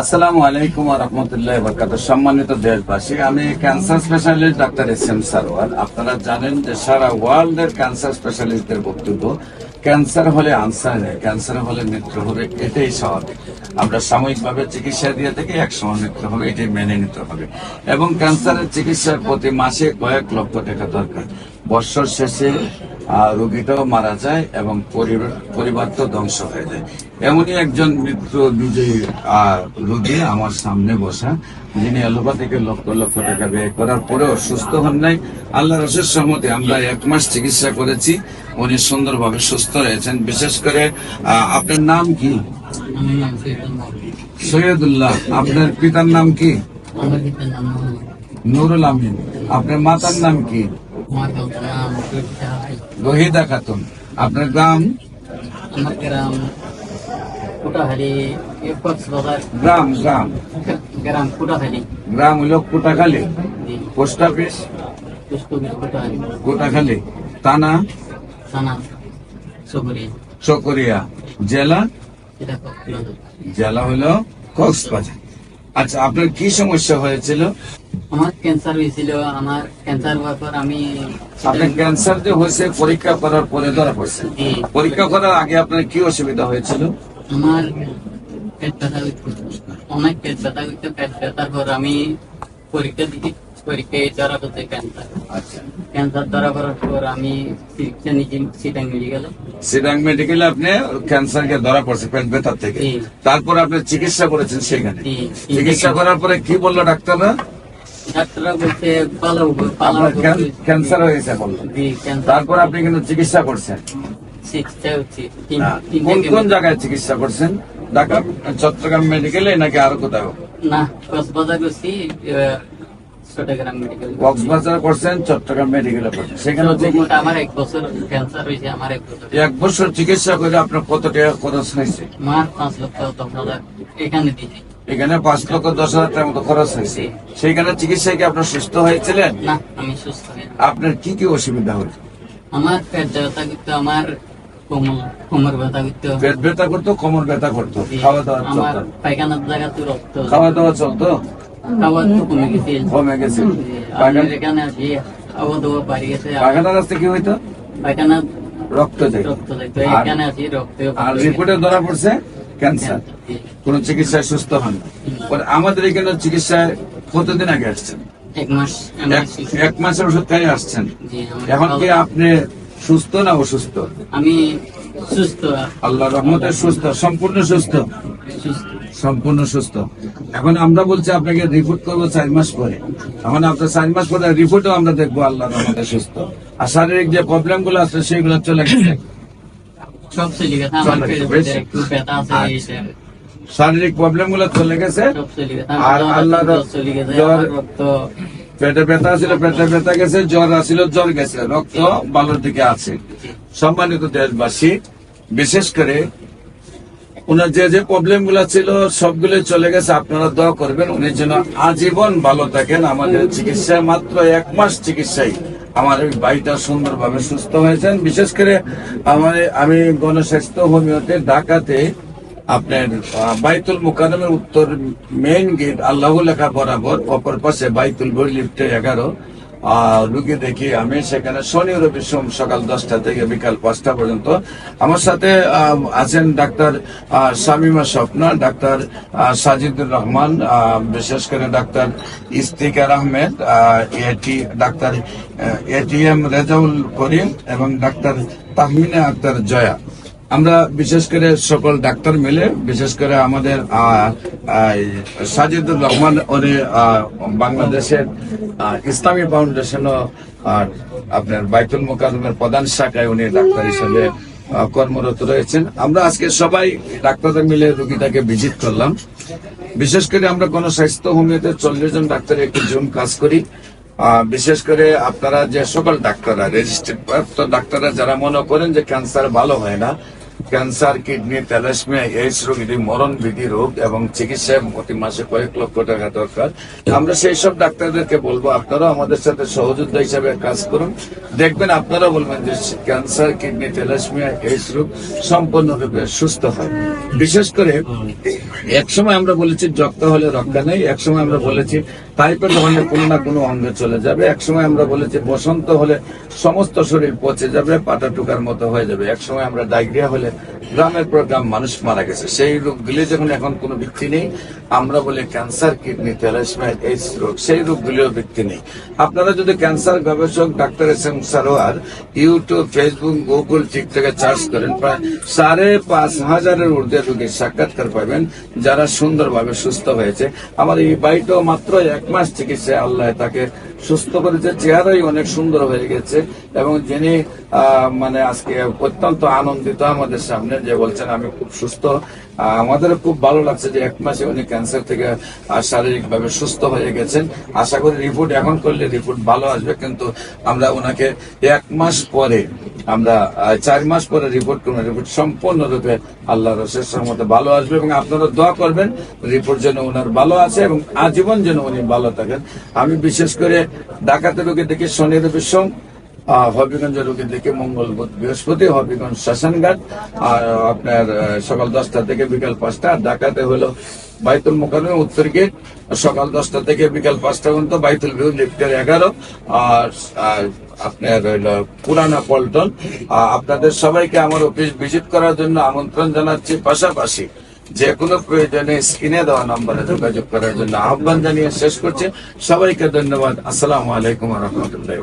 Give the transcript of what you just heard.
আসসালামু আলাইকুম রহমতুল্লাহ বরকাত সম্মানিত দেশবাসী, আমি cancer specialist doctor S M Sarwar আপনারা জানেন যে সারা ওয়ার্ল্ড এর ক্যান্সার স্পেশালিস্টদের বক্তব্য, ক্যান্সার হলে আনসার নেই ক্যান্সার হলে মৃত্যু হবে, এটাই স্বাভাবিক। আমরা সাময়িকভাবে চিকিৎসা দিয়ে থেকে এক সময় মৃত্যু হবে, এটাই মেনে নিতে হবে। এবং ক্যান্সারের চিকিৎসার প্রতি মাসে কয়েক লক্ষ টাকা দরকার। বছর শেষে রোগীটাও মারা যায় এবং পরিবার তো ধ্বংস হয়ে যায়। এমনই একজন মৃত্যু বিজয়ী রোগী আমার সামনে বসা যিনি এলোপা থেকে লক্ষ লক্ষ টাকা ব্যয় করার পরেও সুস্থ হন নাই। আল্লাহ রসের সহমতে আমরা এক মাস চিকিৎসা করেছি। উনি সুন্দরভাবে সুস্থ রয়েছেন। বিশেষ করে আপনার নাম কি? সৈয়দুল্লাহ আপনার পিতার নাম কি? নুরুল আমিন। আপনার মাতার নাম কি? রহিদা খাতুন আপনার গ্রাম? আমার গ্রাম কুটাহারি গ্রাম গ্রাম। গ্রাম গ্রাম হলো কোটাখালী। Post office? কোটাখালী। থানা? থানা সবরি চকরিয়া। জেলা? জেলা হলো কক্সবাজার। আচ্ছা আপনার কি সমস্যা হয়েছিল? আমার ক্যান্সার হয়েছিল আমার ক্যান্সার হওয়ার পর আমি আপনার ক্যান্সার যে হয়েছে পরীক্ষা করার পরে ধরা পড়ছে। পরীক্ষা করার আগে আপনার কি অসুবিধা হয়েছিল? আমার পেট ব্যথা অনেক পেট ব্যথা হইতো পেট ব্যথার পর আমি পরীক্ষা দিই পরীক্ষায় ধরা পড়ছে ক্যান্সার আচ্ছা। ক্যান্সার ধরা পড়ার পর আমি চিকিৎসা নিজে সিটাং মেডিকেলে সিডাং মেডিকেলে আপনি ক্যান্সারকে ধরা পড়ছে পেট ব্যথার থেকে। তারপর আপনি চিকিৎসা করেছেন সেখানে। চিকিৎসা করার পরে কি বলল ডাক্তাররা? ডাক্তাররা বলছে পালো পালো ক্যান্সার হয়েছে বলল তারপর আপনি কিন্তু চিকিৎসা করছেন। তিন কোন কোন জায়গায় চিকিৎসা করছেন? ঢাকা চট্টগ্রাম মেডিকেলে নাকি আরও কোথাও না কক্সবাজার করছি চট্টগ্রাম মেডিকেল কক্সবাজার করছেন চট্টগ্রাম মেডিকেলে করছেন। সেখানে আমার এক বছর ক্যান্সার হয়েছে আমার এক বছর। এক বছর চিকিৎসা করে আপনার কত টাকা খরচ হয়েছে? মার পাঁচ লক্ষ দশ হাজার। এখানে দিয়েছি এখানে পাঁচ লক্ষ দশ হাজার টাকার মতো খরচ হয়েছে। সেইখানে চিকিৎসায় কি আপনার সুস্থ হয়েছিলেন? না আমি সুস্থ আপনার কি কি অসুবিধা হয়েছে আমার পেট ব্যথা করতো আমার কোমর কোমর ব্যথা করতো। পেট ব্যথা করতো কোমর ব্যথা করতো। খাওয়া দাওয়া আমার চলতো। পায়খানার জায়গা তো রক্ত। খাওয়া দাওয়া চলতো? খাওয়া তো কমে গেছে। কমে গেছে। এখানে আসি খাওয়া দাওয়া বাড়ি গেছে। পায়খানার রাস্তা কি হইতো? পায়খানা রক্ত যায় রক্ত আর- এখানে আসি রক্ত আর রিপোর্টে ধরা পড়ছে? ক্যান্সার। কোন চিকিৎসায় সুস্থ হন। আমাদের এখানে চিকিৎসায় কতদিন আগে আসছেন? এক মাসের ওষুধ খাই আসছেন। এখন কি আপনি সুস্থ না অসুস্থ? আমি সুস্থ। আল্লাহ রহমতে সুস্থ সম্পূর্ণ সুস্থ? সুস্থ। সম্পূর্ণ সুস্থ। এখন আমরা বলছি আপনাকে রিপোর্ট করব চার মাস পরে। এখন আপনার চার মাস পরে রিপোর্টও আমরা দেখব আল্লাহ রহমতে সুস্থ। আর শারীরিক যে প্রবলেমগুলো আছে সেগুলো চলে গেছে। শারীরিক প্রবলেমগুলো চলে গেছে। গেছে। আর আল্লাহ জ্বর পেটে ব্যথা ছিল পেটে ব্যথা গেছে জ্বর আসছিল জ্বর গেছে। রক্ত ভালোর দিকে আছে। সম্মানিত দেশবাসী বিশেষ করে ওনার যে যে প্রবলেমগুলো ছিল সবগুলো চলে গেছে। আপনারা দোয়া করবেন উনি যেন আজীবন ভালো থাকেন। আমাদের চিকিৎসায় মাত্র এক মাস চিকিৎসায়। আমার ভাইটা সুন্দরভাবে সুস্থ হয়েছেন। বিশেষ করে আমার আমি গণস্বাস্থ্য হোমিওতে ঢাকাতে আপনার বাইতুল মুকাদমের উত্তর মেইন গেট আল্লাহ লেখা বরাবর, অপর পাশে বাইতুল বই লিফটে এগারো। রুগী দেখি আমি সেখানে শনি রবি সোম সকাল দশটা থেকে বিকাল পাঁচটা পর্যন্ত। আমার সাথে আছেন ডাক্তার শামিমা স্বপ্না, ডাক্তার সাজিদুর রহমান বিশেষ করে ডাক্তার ইস্তিকার আহমেদ এটি, ডাক্তার এটিএম রেজাউল করিম এবং ডাক্তার তাহমিনা আক্তার জয়া। আমরা বিশেষ করে সকল ডাক্তার মিলে, বিশেষ করে আমাদের সাজিদুর রহমান উনি বাংলাদেশের ইসলামী ফাউন্ডেশনও আপনার বাইতুল মোকারমের প্রধান শাখায় উনি ডাক্তার হিসেবে কর্মরত রয়েছেন। আমরা আজকে সবাই ডাক্তারদের মিলে রোগীটাকে ভিজিট করলাম। বিশেষ করে আমরা কোন স্বাস্থ্য হোমিওতে চল্লিশ জন ডাক্তার একটি জুম কাজ করি। বিশেষ করে আপনারা যে সকল ডাক্তাররা রেজিস্ট্রেড ডাক্তাররা যারা মনে করেন যে ক্যান্সার ভালো হয় না ক্যান্সার, কিডনি তেলাসমিয়া এইডস রোগ এটি মরণ বিধি রোগ এবং চিকিৎসায় প্রতি মাসে কয়েক লক্ষ টাকা দরকার। আমরা সেই সব ডাক্তারদেরকে বলব, আপনারাও আমাদের সাথে সহযোদ্ধা হিসাবে কাজ করুন। দেখবেন আপনারা বলবেন যে ক্যান্সার, কিডনি তেলাসমিয়া এইডস রোগ সম্পূর্ণরূপে সুস্থ হয়। বিশেষ করে এক সময় আমরা বলেছি যক্ত হলে রক্ষা নেই এক সময় আমরা বলেছি টাইপের হলে কোনো না কোনো অঙ্গে চলে যাবে। এক সময় আমরা বলেছি বসন্ত হলে সমস্ত শরীর পচে যাবে, পাটা টুকার মতো হয়ে যাবে। এক সময় আমরা ডায়রিয়া হলে গ্রামের পর গ্রাম মানুষ মারা গেছে। সেই রোগগুলি যখন এখন কোনো ভিত্তি নেই, আমরা বলি ক্যান্সার, কিডনি তেলাসমিয়া এইডস রোগ, সেই রোগগুলিও ভিত্তি নেই। আপনারা যদি ক্যান্সার গবেষক doctor S M Sarwar YouTube, Facebook, Google, টিকটকে চার্জ করেন, প্রায় সাড়ে পাঁচ হাজারের ঊর্ধ্বে রোগীর সাক্ষাৎকার পাবেন যারা সুন্দরভাবে সুস্থ হয়েছে। আমার এই বাড়িটাও মাত্র এক মাস চিকিৎসায় আল্লাহ তাকে সুস্থ করেছে চেহারাই অনেক সুন্দর হয়ে গেছে এবং যিনি মানে আজকে অত্যন্ত আনন্দিত আমাদের সামনে যে বলছেন, আমি খুব সুস্থ। আমাদের খুব ভালো লাগছে যে এক মাসে উনি ক্যান্সার থেকে শারীরিক ভাবে সুস্থ হয়ে গেছেন। আশা করি রিপোর্ট এখন করলে রিপোর্ট ভালো আসবে, কিন্তু আমরা ওনাকে এক মাস পরে, আমরা চার মাস পরে রিপোর্ট করব। রিপোর্ট সম্পূর্ণরূপে আল্লাহ রসের মতো ভালো আসবে এবং আপনারা দোয়া করবেন, রিপোর্ট যেন ওনার ভালো আছে এবং আজীবন যেন উনি ভালো থাকেন। আমি বিশেষ করে ডাকাতে রোগী দেখি শনি রবি সোম হবিগঞ্জ রোগী দেখে মঙ্গল বৃহস্পতি, হবিগঞ্জ শ্মশানঘাট, আর আপনার সকাল দশটা থেকে বিকাল পাঁচটা, আর ডাকাতে হলো বাইতুল মোকামে উত্তর গেট। সকাল দশটা থেকে বিকাল পাঁচটা পর্যন্ত বাইতুল ভিউ লিফটের এগারো, আর আপনার হইল পুরানা পল্টন। আপনাদের সবাইকে আমার অফিস ভিজিট করার জন্য আমন্ত্রণ জানাচ্ছি। পাশাপাশি যে কোনো প্রয়োজনে স্ক্রিনে দেওয়া নম্বরে যোগাযোগ করার জন্য আহ্বান জানিয়ে শেষ করছে। সবাইকে ধন্যবাদ। আসসালাম আলাইকুম রহমতুল্লাহ